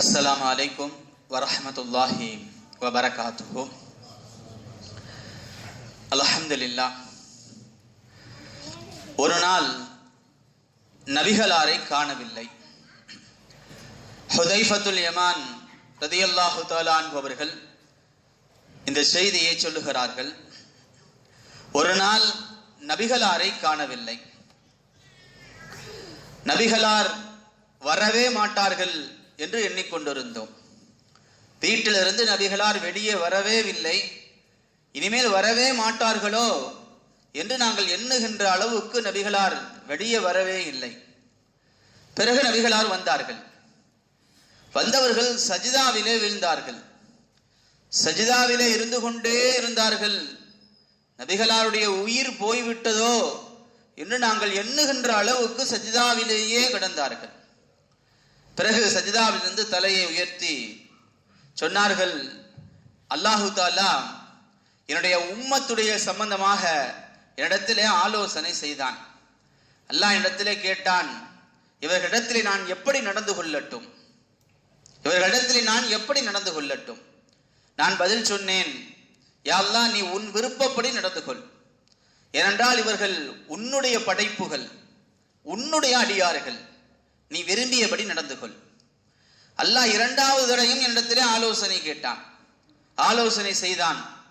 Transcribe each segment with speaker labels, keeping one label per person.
Speaker 1: அஸ்லாம் அலைக்கும் வரமத்துல்லாஹி வபரகாத்து அலஹம்துல்லா ஒரு நாள் நபிகளாரை காணவில்லை. ஹுதைஃபத்துல் யமான் ரதியல்லாஹு தாலான் அவர்கள் இந்த செய்தியை சொல்லுகிறார்கள். ஒரு நாள் நபிகளாரை காணவில்லை. நபிகளார் வரவே மாட்டார்கள் என்று எண்ணிக்கொண்டிருந்தோம். வீட்டிலிருந்து நபிகளார் வெளியே வரவே இல்லை. இனிமேல் வரவே மாட்டார்களோ என்று நாங்கள் எண்ணுகின்ற அளவுக்கு நபிகளார் வெளியே வரவே இல்லை. பிறகு நபிகளார் வந்தார்கள். வந்தவர்கள் சஜிதாவிலே வீழ்ந்தார்கள். சஜிதாவிலே இருந்து கொண்டே இருந்தார்கள். நபிகளாருடைய உயிர் போய்விட்டதோ என்று நாங்கள் எண்ணுகின்ற அளவுக்கு சஜிதாவிலேயே கிடந்தார்கள். பிறகு சஜிதாவிலிருந்து தலையை உயர்த்தி சொன்னார்கள் அல்லாஹு தாலா என்னுடைய உம்மத்துடைய சம்பந்தமாக என்னிடத்திலே ஆலோசனை செய்தான். அல்லாஹ் என்னிடத்திலே கேட்டான் இவர்களிடத்திலே நான் எப்படி நடந்து கொள்ளட்டும்? இவர்களிடத்திலே நான் எப்படி நடந்து கொள்ளட்டும்? நான் பதில் சொன்னேன் யாழ்லா நீ உன் விருப்பப்படி நடந்து கொள் ஏனென்றால் இவர்கள் உன்னுடைய படைப்புகள் உன்னுடைய அடியார்கள். நீ விரும்பியபடி நடந்து கொள் அல்லாஹ் இரண்டாவது தடையும் என்னிடத்திலே ஆலோசனை கேட்டான். ஆலோசனை செய்தான்.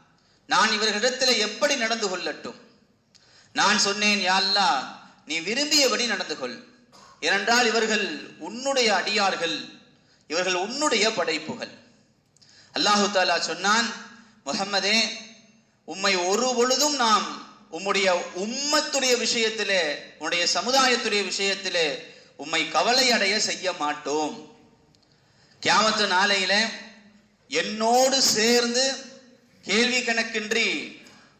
Speaker 1: நான் இவர்களிடத்தில் எப்படி நடந்து கொள்ளட்டும்? நான் சொன்னேன் யாழ்லா நீ விரும்பியபடி நடந்து கொள் ஏனென்றால் இவர்கள் உன்னுடைய அடியார்கள். இவர்கள் உன்னுடைய படைப்புகள். அல்லாஹு தாலா சொன்னான் முகம்மதே உம்மை ஒரு பொழுதும் நாம் உம்முடைய உம்மத்துடைய விஷயத்திலே உன்னுடைய சமுதாயத்துடைய விஷயத்திலே உம்மை கவலை அடைய செய்ய மாட்டோம். கியாமத்து நாளையில என்னோடு சேர்ந்து கேள்வி கணக்கின்றி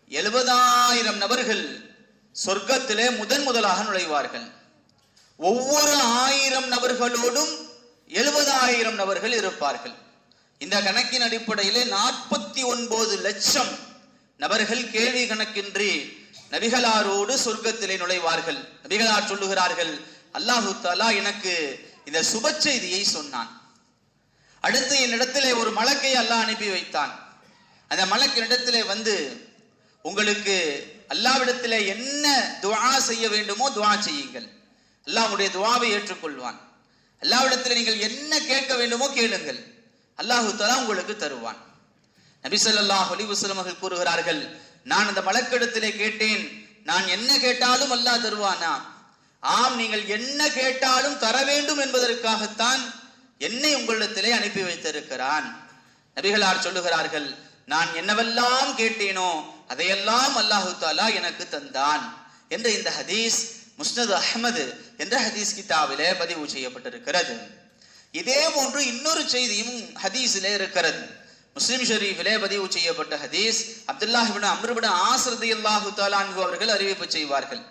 Speaker 1: எழுபதாயிரம் நபர்கள் சொர்க்கத்திலே முதன் முதலாக நுழைவார்கள். ஒவ்வொரு ஆயிரம் நபர்களோடும் எழுபதாயிரம் நபர்கள் இருப்பார்கள். இந்த கணக்கின் அடிப்படையிலே நாற்பத்தி ஒன்பது லட்சம் நபர்கள் கேள்வி கணக்கின்றி நபிகளாரோடு சொர்க்கத்திலே நுழைவார்கள். நபிகளார் சொல்லுகிறார்கள் அல்லாஹு தாலா எனக்கு இந்த சுப செய்தியை சொன்னான். அடுத்து என்னிடத்திலே ஒரு மலக்கை அல்லாஹ் அனுப்பி வைத்தான். அந்த மலக்கினிடத்திலே வந்து உங்களுக்கு அல்லாவிடத்திலே என்ன துவா செய்ய வேண்டுமோ துவா செய்யுங்கள். அல்லாஹுடைய துவாவை ஏற்றுக்கொள்வான். அல்லாவிடத்தில் நீங்கள் என்ன கேட்க வேண்டுமோ கேளுங்கள். அல்லாஹு தலா உங்களுக்கு தருவான். நபிசல்லாஹ் சொல்லாஹ் அவர்கள் கூறுகிறார்கள் நான் அந்த மலக்கிடத்திலே கேட்டேன். நான் என்ன கேட்டாலும் அல்லாஹ் தருவானா? ஆம் நீங்கள் என்ன கேட்டாலும் தர வேண்டும் என்பதற்காகத்தான் என்னை உங்களிடத்திலே அனுப்பி வைத்திருக்கிறான். நபிகளார் சொல்லுகிறார்கள் நான் என்னவெல்லாம் கேட்டேனோ அதையெல்லாம் அல்லாஹு தாலா எனக்கு தந்தான். என்ற இந்த ஹதீஸ் முஸ்னது அஹமது என்ற ஹதீஸ் கிதாவிலே பதிவு செய்யப்பட்டிருக்கிறது. இதே போன்று இன்னொரு செய்தியும் ஹதீஸிலே இருக்கிறது. முஸ்லிம் ஷரீஃபிலே பதிவு செய்யப்பட்ட ஹதீஸ் அப்துல்லாஹிபின் அம்ருபின் ஆசிரதி அல்லாஹு தாலான்கு அவர்கள் அறிவிப்பு செய்வார்கள்.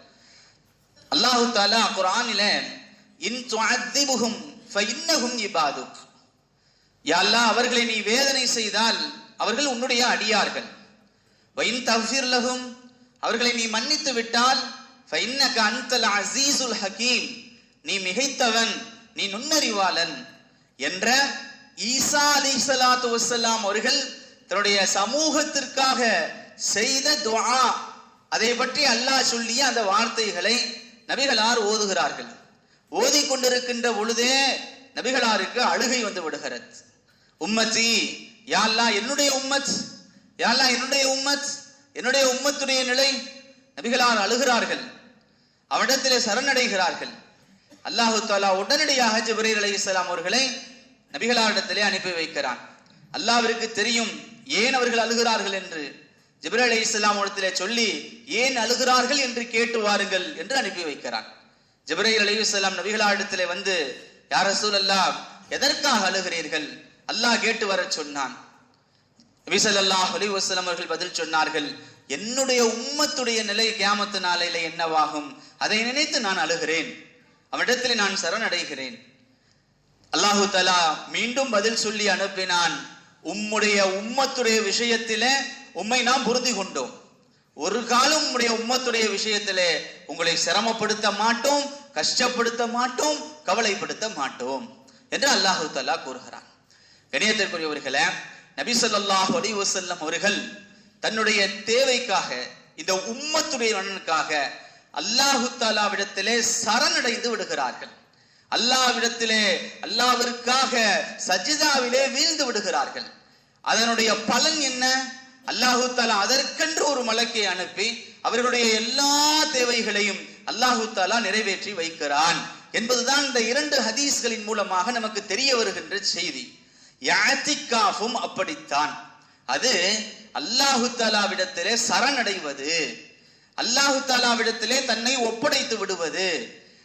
Speaker 1: அல்லாஹு தாலா குரானில இன் துஅத்திபுஹும் ஃபஇன்னஹும் இபாதுக். யா அல்லாஹ் அவர்களை நீ வேதனை செய்தால் அவர்கள் உன்னுடைய அடியார்கள். வைன் தஃபீர் லஹும் அவர்களை நீ மன்னித்து விட்டால் ஃபஇன்னக அன்தல் அசீசுல் ஹகீம் நீ மிகைத்தவன் நீ நுண்ணறிவாளன் என்ற ஈசா அலி சலாத்து வசலாம் அவர்கள் தன்னுடைய சமூகத்திற்காக செய்த துவா அதை பற்றி அல்லாஹ் சொல்லிய அந்த வார்த்தைகளை நபிகளார் ஓதுகிறார்கள். ஓதி கொண்டிருக்கின்ற பொழுதே நபிகளாருக்கு அழுகை வந்து விடுகிறது. உம்மத்தி யாழ்லா என்னுடைய உம்மத் யாழ்லா என்னுடைய உம்மத் என்னுடைய உம்மத்துடைய நிலை. நபிகளார் அழுகிறார்கள். அவனிடத்திலே சரணடைகிறார்கள். அல்லாஹு தாலா உடனடியாக ஜிப்ரீல் அலி இஸ்லாம் அவர்களை நபிகளாரிடத்திலே அனுப்பி வைக்கிறான். அல்லாவிற்கு தெரியும் ஏன் அவர்கள் அழுகிறார்கள் என்று. ஜிப்ரே அலி இஸ்லாம் இடத்திலே சொல்லி ஏன் அழுகிறார்கள் என்று கேட்டு வாருங்கள் என்று அனுப்பி வைக்கிறான் ஜிப்ரே அலி இஸ்லாம் நபிகளாரிடத்திலே வந்து யார சூழல்லா எதற்காக அழுகிறீர்கள்? அல்லாஹ் கேட்டு வர சொன்னான். நபிசல்லாஹ் அலி வசலம் அவர்கள் பதில் சொன்னார்கள் என்னுடைய உம்மத்துடைய நிலை கேமத்து நாளையில என்னவாகும்? அதை நினைத்து நான் அழுகிறேன். அவனிடத்தில் நான் சரணடைகிறேன். அல்லாஹு தலா மீண்டும் பதில் சொல்லி அனுப்பினான். உம்முடைய உம்மத்துடைய விஷயத்திலே உம்மை நாம் புரிந்து கொண்டோம். ஒரு காலம் உம்முடைய உம்மத்துடைய விஷயத்திலே உங்களை சிரமப்படுத்த மாட்டோம் கஷ்டப்படுத்த மாட்டோம் கவலைப்படுத்த மாட்டோம் என்று அல்லாஹு தல்லா கூறுகிறான். கணியத்திற்குரியவர்களே நபி சொல்லாஹ் அலி வசல்லம் அவர்கள் தன்னுடைய தேவைக்காக இந்த உம்மத்துடைய நலனுக்காக அல்லாஹு தாலாவிடத்திலே சரணடைந்து விடுகிறார்கள். அல்லாவிடத்திலே அல்லாவிற்காக சஜிதாவிலே வீழ்ந்து விடுகிறார்கள். அதனுடைய பலன் என்ன? அல்லாஹு தாலா அதற்கென்று ஒரு மலக்கை அனுப்பி அவர்களுடைய எல்லா தேவைகளையும் அல்லாஹு தாலா நிறைவேற்றி வைக்கிறான். என்பதுதான் இந்த இரண்டு ஹதீஸ்களின் மூலமாக நமக்கு தெரிய வருகின்ற செய்தி. யாத்திகாஃபும் அப்படித்தான். அது அல்லாஹு தாலாவிடத்திலே சரணடைவது. அல்லாஹு தாலாவிடத்திலே தன்னை ஒப்படைத்து விடுவது.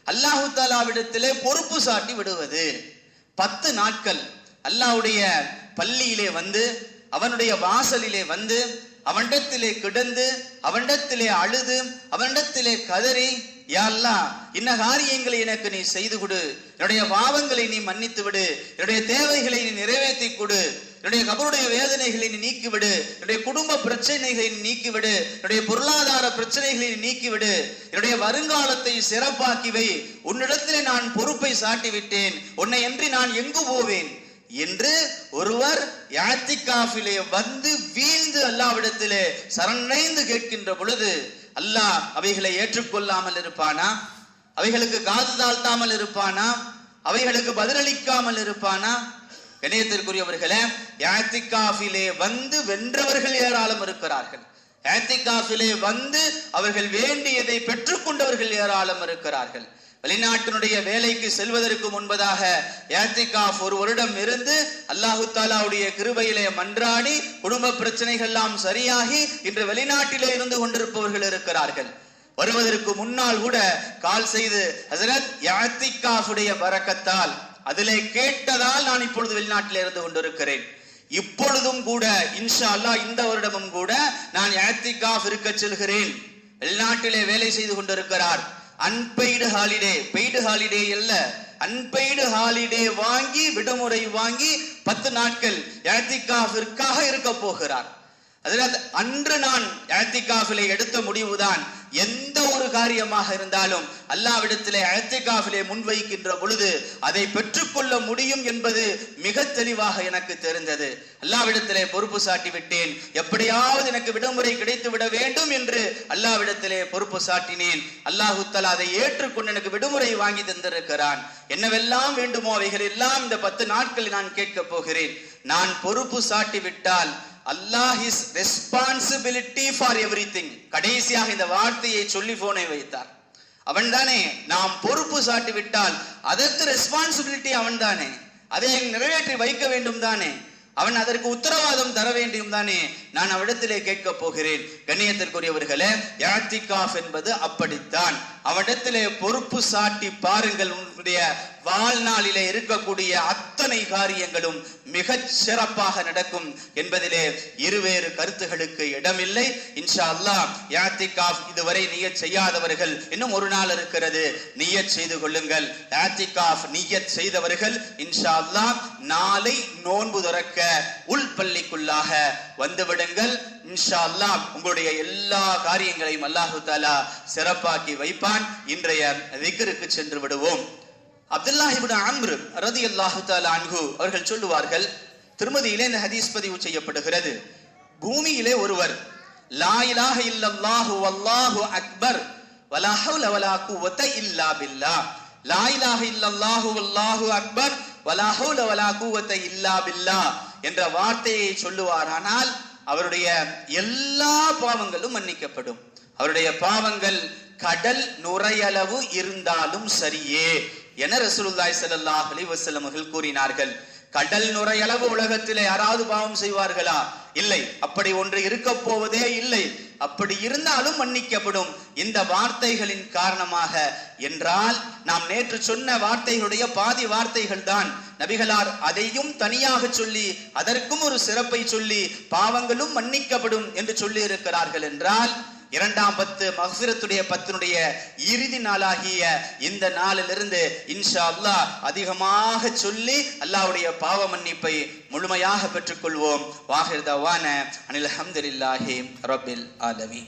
Speaker 1: அல்லாஹு தாலாவிடத்திலே பொறுப்பு சாட்டி விடுவது. பத்து நாட்கள் அல்லாஹ்வுடைய பள்ளியிலே வந்து அவனுடைய வாசலிலே வந்து அவனிடத்திலே கிடந்து அவனிடத்திலே அழுது அவனிடத்திலே கதறி யா இன்ன காரியங்களை எனக்கு நீ செய்து கொடு என்னுடைய பாவங்களை நீ மன்னித்து விடு என்னுடைய தேவைகளை நீ நிறைவேற்றி கொடு என்னுடைய கபருடைய வேதனைகளை நீ நீக்கிவிடு. என்னுடைய குடும்ப பிரச்சனைகளை நீ நீக்கிவிடு. என்னுடைய பொருளாதார பிரச்சனைகளை நீ நீக்கிவிடு. என்னுடைய வருங்காலத்தை சிறப்பாக்கி வை. உன்னிடத்திலே நான் பொறுப்பை சாட்டி விட்டேன் உன்னை என்று நான் எங்கு போவேன்? என்று ஒருவர் யாத்திகாஃபிலே வந்து வீழ்ந்து அல்லாவிடத்திலே சரணைந்து கேட்கின்ற பொழுது அல்லாஹ் அவைகளை ஏற்றுக்கொள்ளாமல் இருப்பானா? அவைகளுக்கு காது தாழ்த்தாமல் இருப்பானா? அவைகளுக்கு பதிலளிக்காமல் இருப்பானா? இணையத்திற்குரியவர்களே யாத்திகாஃபிலே வந்து வென்றவர்கள் ஏராளம் இருக்கிறார்கள். யாத்திகாஃபிலே வந்து அவர்கள் வேண்டியதை பெற்றுக்கொண்டவர்கள் ஏராளம் இருக்கிறார்கள். வெளிநாட்டினுடைய வேலைக்கு செல்வதற்கு முன்பதாக ஏத்திகாஃப் ஒரு வருடம் இருந்து அல்லாஹு தாலாவுடைய கிருபையிலே மன்றாடி குடும்ப பிரச்சனைகள் எல்லாம் சரியாகி இன்று வெளிநாட்டிலே இருந்து கொண்டிருப்பவர்கள் இருக்கிறார்கள். வருவதற்கு முன்னால் கூட கால் செய்து ஹசரத் யாத்திகாஃபுடைய பறக்கத்தால் அதிலே கேட்டதால் நான் இப்பொழுது வெளிநாட்டில் இருந்து கொண்டிருக்கிறேன். இப்பொழுதும் கூட இன்ஷா அல்லாஹ் இந்த வருடமும் கூட நான் யாத்திகாஃப் இருக்க செல்கிறேன். வெளிநாட்டிலே வேலை செய்து கொண்டிருக்கிறார். அன்பெய்டு ஹாலிடே பெய்டு ஹாலிடே அல்ல. அன்பெய்டு ஹாலிடே வாங்கி விடுமுறை வாங்கி பத்து நாட்கள் யாத்திகாஃபிற்காக இருக்க போகிறார். அதனால் அன்று நான் யாத்திகாஃபிலே எடுத்த முடிவுதான். எந்த ஒரு காரியமாக இருந்தாலும் அல்லாவிடத்திலே அழத்திகாஃபிலே முன்வைக்கின்ற பொழுது அதை பெற்றுக்கொள்ள முடியும் என்பது மிக தெளிவாக எனக்கு தெரிந்தது. அல்லாவிடத்திலே பொறுப்பு சாட்டி விட்டேன் எப்படியாவது எனக்கு விடுமுறை கிடைத்து விட வேண்டும் என்று அல்லாவிடத்திலே பொறுப்பு சாட்டினேன். அல்லாஹுத்தல் அதை ஏற்றுக்கொண்டு எனக்கு விடுமுறை வாங்கி தந்திருக்கிறான். என்னவெல்லாம் வேண்டுமோ அவைகள் எல்லாம் இந்த பத்து நாட்களில் நான் கேட்கப் போகிறேன். நான் பொறுப்பு சாட்டி விட்டால் Allah is responsibility for everything கடைசியாக இந்த வார்த்தையை சொல்லி போனை வைத்தார். அவன் தானே நாம் பொறுப்பு சாட்டி விட்டால் அதற்கு ரெஸ்பான்சிபிலிட்டி அவன்தானே. அதை நிறைவேற்றி வைக்க வேண்டும் தானே அவன் அதற்கு உத்தரவாதம் தர வேண்டும் தானே நான் அவனிடத்திலே கேட்க போகிறேன். கண்ணியத்திற்குரியவர்களே யாத்திகாஃப் என்பது அப்படித்தான். அவனிடத்திலே பொறுப்பு சாட்டி பாருங்கள் உன்னுடைய வாழ்நாளிலே இருக்கக்கூடிய அத்தனை காரியங்களும் மிகச் சிறப்பாக நடக்கும் என்பதிலே இருவேறு கருத்துகளுக்கு இடமில்லை. இன்ஷா அல்லாஹ் யாத்திகாஃப் இதுவரை நியத் செய்யாதவர்கள் இன்னும் ஒரு நாள் இருக்கிறது. நியத் செய்து கொள்ளுங்கள். யாத்திகாஃப் நியத் செய்தவர்கள் இன்ஷா அல்லாஹ் நாளை நோன்பு துறக்க உள் பள்ளிக்குள்ளாக வந்து விடுங்கள் இன்ஷா அல்லாஹ் உங்களுடைய எல்லா காரியங்களையும் அல்லாஹு தாலா சிறப்பாக்கி வைப்பான். இன்றைய திக்ருக்கு சென்று விடுவோம். அப்துல்லாஹ் அம்ரு ரதி அல்லாஹு தஆலா அன்ஹு அவர்கள் சொல்லுவார்கள் திருமதியிலே இந்த ஹதீஸ் பதிவு செய்யப்படுகிறது. பூமியிலே ஒருவர் லா இலாஹ இல்லல்லாஹு வல்லாஹு அக்பர் வலா ஹவுல வலா குவத இல்லா பில்லாஹ் லா இலாஹ இல்லல்லாஹு வல்லாஹு அக்பர் வலா ஹவுல வலா குவத இல்லா பில்லாஹ் என்ற வார்த்தையை சொல்லுவாரானால் அவருடைய எல்லா பாவங்களும் மன்னிக்கப்படும். அவருடைய பாவங்கள் கடல் நுரையளவு இருந்தாலும் சரியே. என ரசூலுல்லாய் ஸல்லல்லாஹு அலைஹி அவர்கள் கூறினார்கள். கடல் நுரையளவு உலகத்திலே யாராவது பாவம் செய்வார்களா? இல்லை. அப்படி ஒன்று இருக்க போவதே இல்லை. அப்படி இருந்தாலும் மன்னிக்கப்படும். இந்த வார்த்தைகளின் காரணமாக என்றால் நாம் நேற்று சொன்ன வார்த்தைகளுடைய பாதி வார்த்தைகள் தான். நபிகளார் அதையும் தனியாக சொல்லி அதற்கும் ஒரு சிறப்பை சொல்லி பாவங்களும் மன்னிக்கப்படும் என்று சொல்லி இருக்கிறார்கள் என்றால் இரண்டாம் பத்து மகசிரத்துடைய பத்தினுடைய இறுதி நாளாகிய இந்த நாளிலிருந்து இன்ஷா அல்லாஹ் அதிகமாக சொல்லி அல்லாவுடைய பாவ மன்னிப்பை முழுமையாக பெற்றுக்கொள்வோம். வாஹிர் தவான அனில் அஹமதுல்லாஹி ரபில் ஆலமி